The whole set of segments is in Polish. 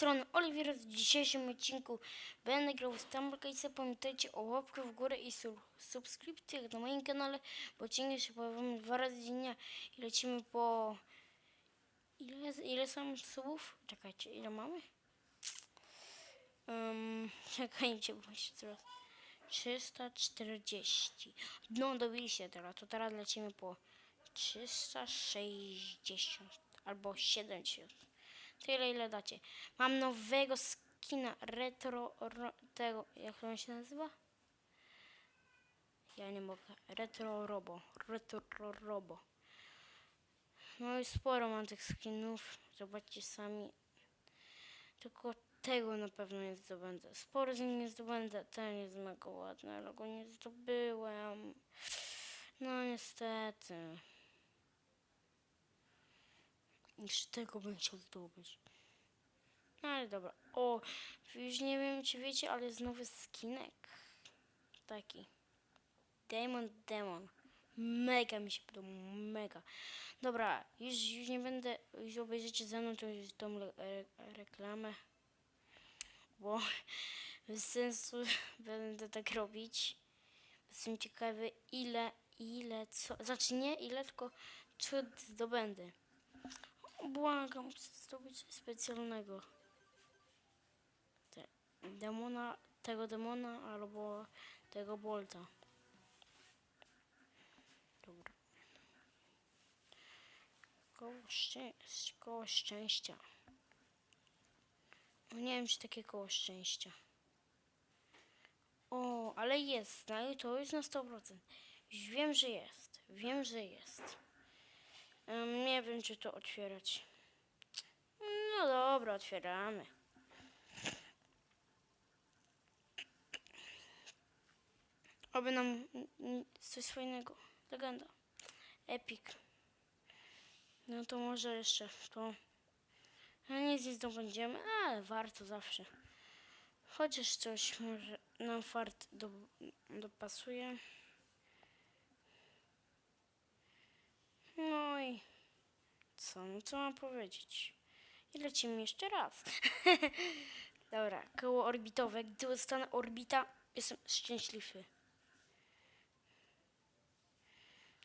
strony Oliwier. W dzisiejszym odcinku będę grał w Stumble Guys'a. Pamiętajcie o łapkę w górę i sub subskrypcjach na moim kanale, bo odcinki się pojawią dwa razy dziennie i lecimy po... Ile, ile są subów? Czekajcie, ile mamy? Um, czekajcie, bo jeszcze teraz... 340. No, dobili się teraz. To teraz lecimy po 360 albo 70. Tyle ile dacie. Mam nowego skina retro ro, tego, jak on się nazywa? Ja nie mogę. Retro robo. Retro robo. No i sporo mam tych skinów. Zobaczcie sami. Tylko tego na pewno nie zdobędę. Sporo z nich nie zdobędę. Ten jest mega ładny, ale go nie zdobyłem. No niestety. Jeszcze tego bym chciał zdobyć. No ale dobra. O, już nie wiem czy wiecie, ale jest nowy skinek. Taki. Demon Demon. Mega mi się podoba, mega. Dobra, już, już nie będę, już obejrzycie ze mną tą, tą re, reklamę. Bo bez sensu będę tak robić. Jestem ciekawy ile, ile, co, znaczy nie ile, tylko co zdobędę. Błagam, zdobyć coś specjalnego. Te, demona, tego demona albo tego bolta. Dobra. Koło, szczę koło szczęścia. No nie wiem, czy takie koło szczęścia. O, ale jest. No to już na 100%. Już wiem, że jest. Wiem, że jest. Nie wiem, czy to otwierać. No dobra, otwieramy. Oby nam coś fajnego. Legenda. Epic. No to może jeszcze to. No nic nie zdobędziemy, ale warto zawsze. Chociaż coś może nam fart do, dopasuje. No i co, no co mam powiedzieć? I lecimy jeszcze raz. Dobra, koło orbitowe. Gdy dostanę orbita, jestem szczęśliwy.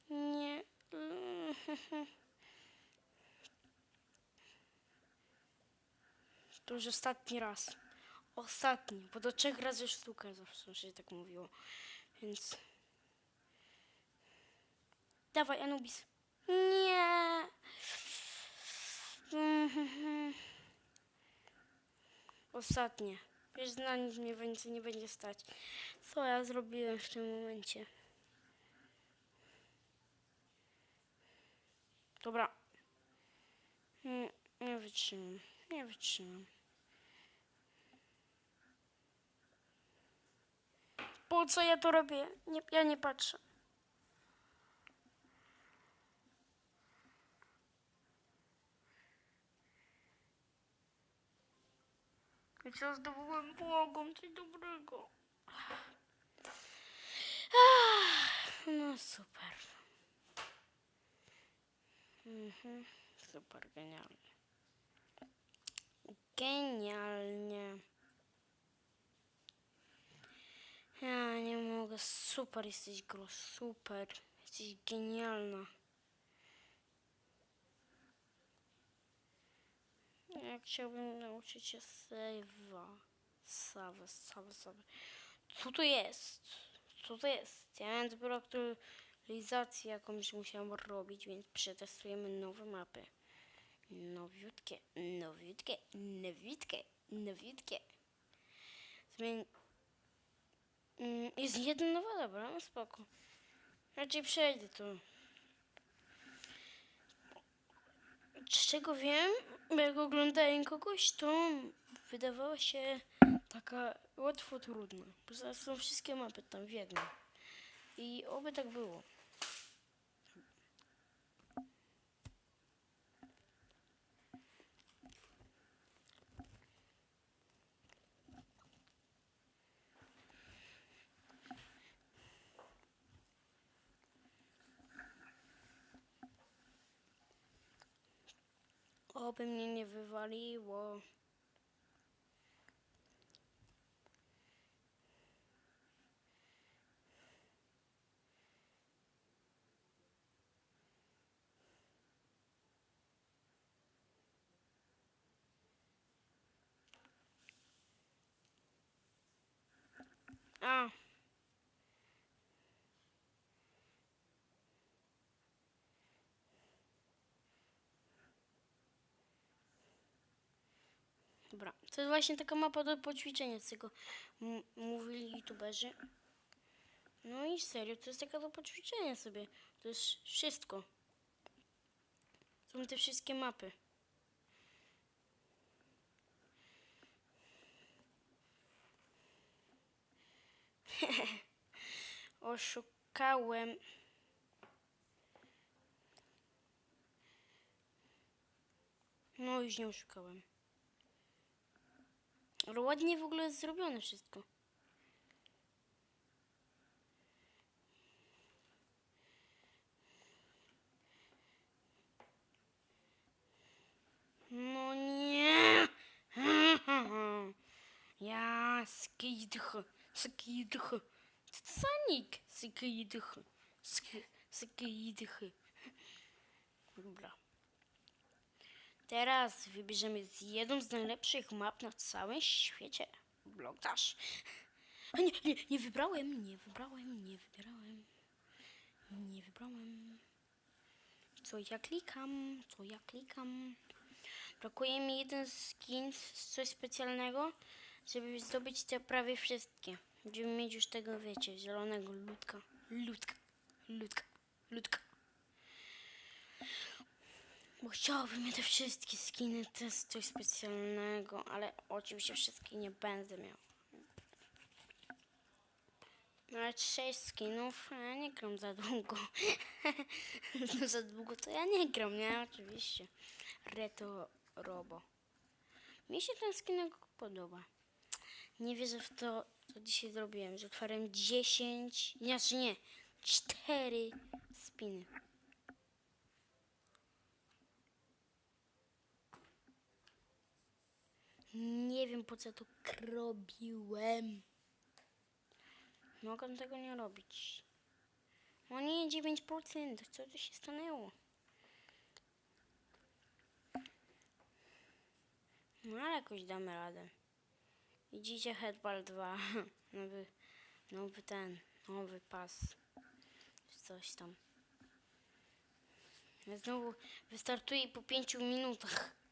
Nie. To już ostatni raz. Ostatni, bo do trzech razy sztuka zawsze się tak mówiło. Więc. Dawaj, Anubis. Nie. Ostatnie. Wiesz, na nic mnie więcej nie będzie stać. Co ja zrobiłem w tym momencie? Dobra. Nie, nie wytrzymam. Nie wytrzymam. Po co ja to robię? Nie, ja nie patrzę. Co zdobyłem błogą, coś dobrego. No super. Mhm, super, genialnie. Genialnie. Ja nie mogę. Super jesteś, Gro. Super. Jesteś genialna. Ja chciałbym nauczyć się save'a. Save, save, save. Co to jest? Co to jest? Ja miałem dopiero aktualizację jakąś musiałam robić, więc przetestujemy nowe mapy. Nowiutkie, nowiutkie, nowiutkie, nowiutkie. Zmień... Mm, Jest jedna nowa, dobra, no spoko. Raczej przejdę to. Z czego wiem, bo jak oglądałem kogoś, to wydawała się taka łatwo trudna. Poza tym są wszystkie mapy tam w jednym. I oby tak było. oby mnie everybody. Ah. Dobra, to jest właśnie taka mapa do poćwiczenia, z tego mówili youtuberzy. No i serio, to jest taka do poćwiczenia sobie. To jest wszystko. Są te wszystkie mapy. Oszukałem. No już nie oszukałem. Ładnie w ogóle zrobione wszystko. No nie. Ja skidch, skidch. Sonic, skidch, skidch. Dobra. Teraz wybierzemy z jedną z najlepszych map na całym świecie. Blokdash. A nie, nie, nie wybrałem, nie wybrałem, nie wybrałem. Nie wybrałem. Co ja klikam, co ja klikam. Brakuje mi jeden skin, coś specjalnego, żeby zdobyć te prawie wszystkie. Żeby mieć już tego, wiecie, zielonego ludka. Ludka, ludka, ludka. Bo chciałabym mieć te wszystkie skiny, to jest coś specjalnego, ale oczywiście wszystkie nie będę miał. No ale sześć skinów, a ja nie gram za długo. no za długo to ja nie gram, nie? Oczywiście. Reto Robo. Mi się ten skinek podoba. Nie wierzę w to, co dzisiaj zrobiłem, że otwarłem 10, znaczy nie, 4 spiny. Nie wiem po co to robiłem. Mogę tego nie robić. O nie, 9%. Co tu się stanęło? No ale jakoś damy radę. Widzicie Headball 2. Nowy, nowy ten, nowy pas. Coś tam. Ja znowu wystartuję po 5 minutach.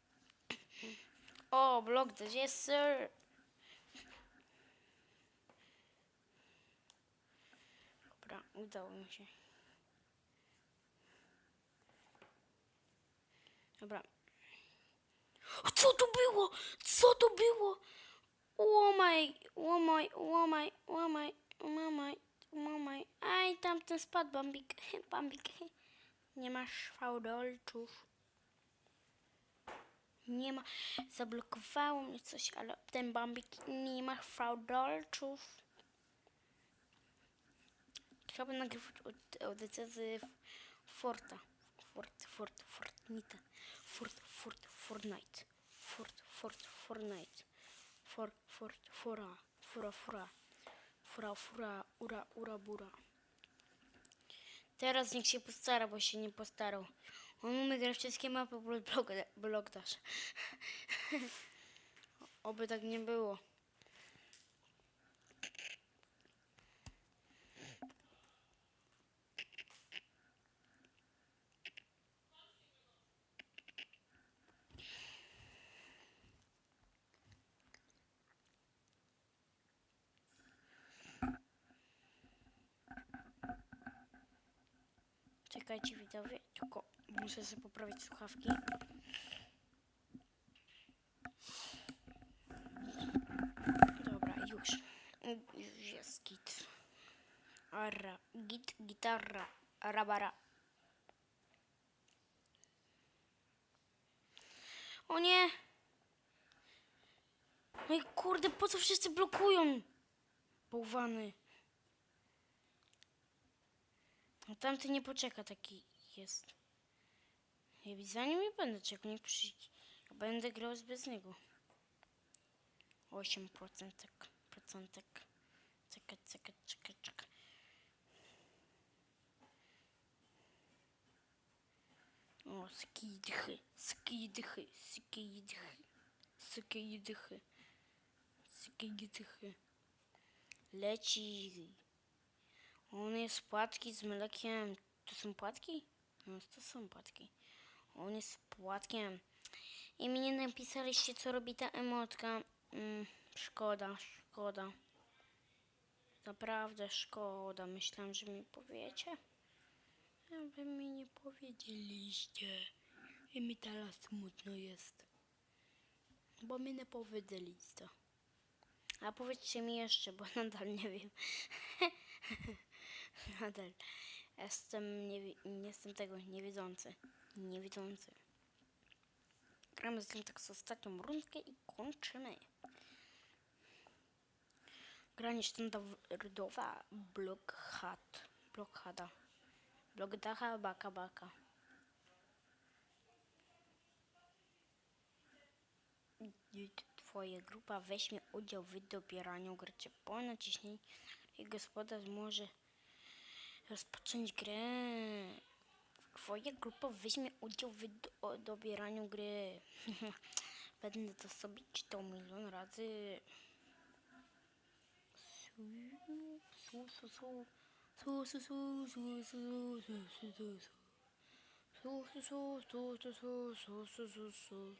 O, blok też jest, sir. Dobra, udało mi się. Dobra. O, Co to było? Co to było? Łomaj, łomaj, łomaj, łomaj, łomaj, łomaj. Aj, tamten spadł, Bambik. Bambik. Nie masz fałdolczów. Nie ma. Zablokowało mnie coś, ale ten Bambik nie ma fałdolczów. Chciałbym nagrywać od, od z Forta. Fort, Fort, Fortnite. Fort, Fort, Fortnite. Fort, Fort, Fortnite. For, Fort, Fora, Fura, Fura. Fura, Fura, Ura, Ura, Bura. Teraz niech się postara, bo się nie postarał. On umie grać wszystkie mapy blok, blok dasz. Oby tak nie było. Czekajcie widzowie, tylko muszę sobie poprawić słuchawki. Dobra, już. Już jest git. Ara, git, gitarra, arabara. O nie! No i kurde, po co wszyscy blokują? Bałwany. A tamty nie poczeka, taki jest. Za nim nie będę czekał, nie. Ja będę grał bez niego. 8 procentek, procentek. Czekaj, czekaj, czekaj, czekaj. O, skidchy, skidchy, skidchy, skidchy, skidchy. leci. On jest płatki z mlekiem. To są płatki? No, to są płatki. On jest płatkiem. I mi nie napisaliście, co robi ta emotka. Mm, szkoda, szkoda. Naprawdę szkoda. Myślałam, że mi powiecie. A mi nie powiedzieliście. I mi teraz smutno jest. Bo mi nie powiedzieliście. A powiedzcie mi jeszcze, bo nadal nie wiem. nadal jestem, nie, nie jestem tego niewidzący. Niewidzący. Gramy z tym tak ostatnią rundkę i kończymy. Granie standardowa blokhad. Blokhada. Blokdacha baka baka. Twoja grupa weźmie udział w dobieraniu graczy po naciśnięciu i gospodarz może rozpocząć grę. Twoja grupa weźmie udział w do dobieraniu gry. Będę to sobie czytał milion razy. Su, su, su. Su, su, su, su, su, su, su, su, su. Su, su, su, su, su, su, su, su, su, su.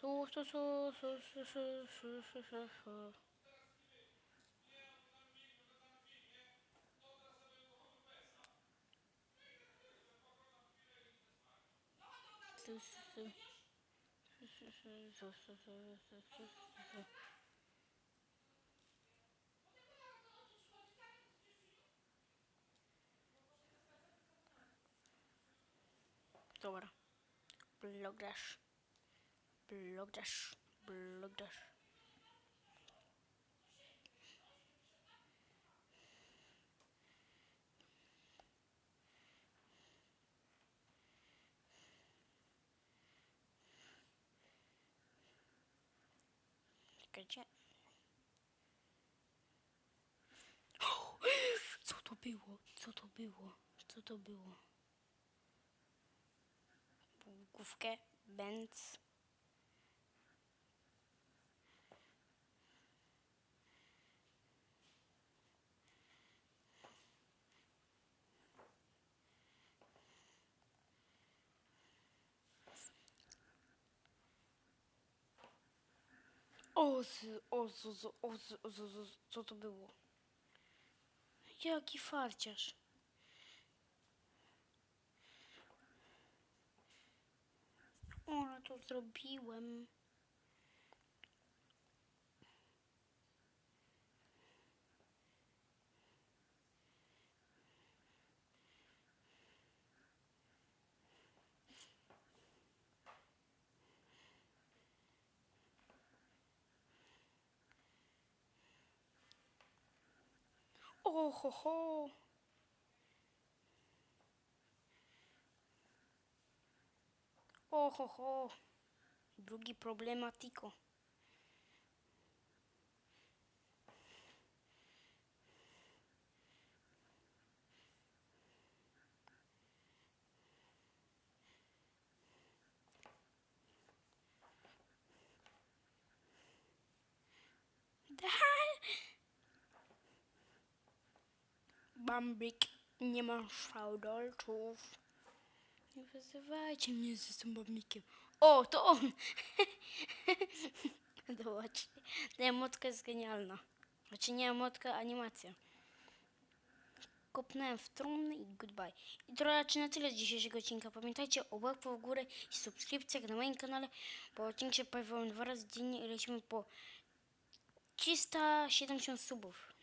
Su, su, su, su, su, su, su, su, su, su. Su, su, su. Su, su, su, su, su, su, su, su, su. Dobra. Blogdash. Blogdash. Blogdash. Czekajcie. Co to było? Co to było? Co to było? Główkę, Benz. Ozy, ozy, ozy, ozy, ozy, ozy, co to było? Jaki farciarz. O, no to zrobiłem. Oho, ho. Oho, ho. Drugi problematiko. Bambik, nie mam fałdolców. Nie wyzywajcie mnie z tym bambikiem. O, to on! Zobaczcie, ta emotka jest genialna. Znaczy nie emotka, animacja. Kopnąłem w trumny i goodbye. I to raczej na tyle z dzisiejszego odcinka. Pamiętajcie o łapku w górę i subskrypcjach na moim kanale, bo odcinki się pojawiają dwa razy dziennie i lecimy po 370 subów.